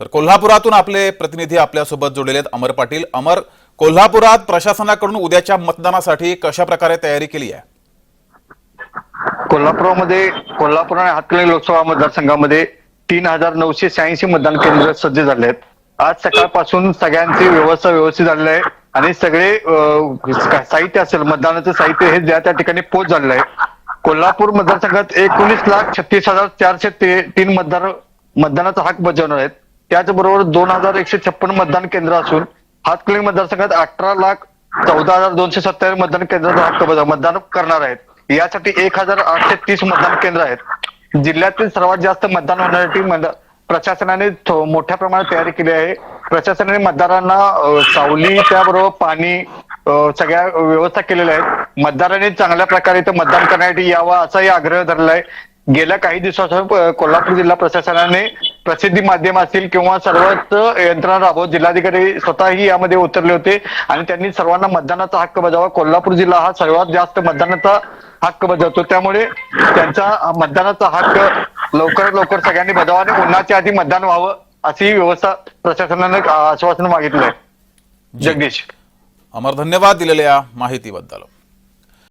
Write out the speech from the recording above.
तर कोल्हापुरातून आपले प्रतिनिधी आपल्यासोबत जोडलेले आहेत अमर पाटील. अमर कोल्हापुरात प्रशासनाकडून उद्याच्या मतदानासाठी कशा प्रकारे तयारी केली आहे? कोल्हापुरामध्ये कोल्हापूर आणि हातकणी लोकसभा मतदारसंघामध्ये तीन हजार नऊशे शहाऐंशी मतदान केंद्र सज्ज झाले आहेत. आज सकाळपासून सगळ्यांची व्यवस्था व्यवस्थित झालेली आहे आणि सगळे साहित्य असेल मतदानाचं साहित्य हे ज्या त्या ठिकाणी पोच झालेलं आहे. कोल्हापूर मतदारसंघात एकोणीस लाख छत्तीस हजार चारशे ते तीन मतदार मतदानाचा हक बजावणार आहेत. त्याचबरोबर दोन हजार एकशे छप्पन मतदान केंद्र असून हातकणंगले मतदारसंघात अठरा लाख चौदा हजार दोनशे सत्तर मतदान केंद्र मतदान करणार आहेत. यासाठी एक हजार आठशे तीस मतदान केंद्र आहेत. जिल्ह्यातील सर्वात जास्त मतदान होण्यासाठी प्रशासनाने मोठ्या प्रमाणात तयारी केली आहे. प्रशासनाने मतदारांना सावली त्याबरोबर पाणी सगळ्या व्यवस्था केलेल्या आहेत. मतदारांनी चांगल्या प्रकारे इथं मतदान करण्यासाठी यावा असाही आग्रह धरला आहे गेल्या काही दिवसापासून कोल्हापूर जिल्हा प्रशासनाने प्रसिद्धी माध्यम असतील किंवा सर्वच यंत्रणा राबवत जिल्हाधिकारी स्वतःही यामध्ये उतरले होते आणि त्यांनी सर्वांना मतदानाचा हक्क बजावा. कोल्हापूर जिल्हा हा सर्वात जास्त मतदानाचा हक्क बजावतो. त्यामुळे त्यांचा मतदानाचा हक्क लवकरात लवकर सगळ्यांनी बजावा आणि उन्हाच्या आधी मतदान व्हावं अशी व्यवस्था प्रशासनाने आश्वासन मागितलंय. जगदीश. अमर धन्यवाद दिलेल्या माहितीबद्दल.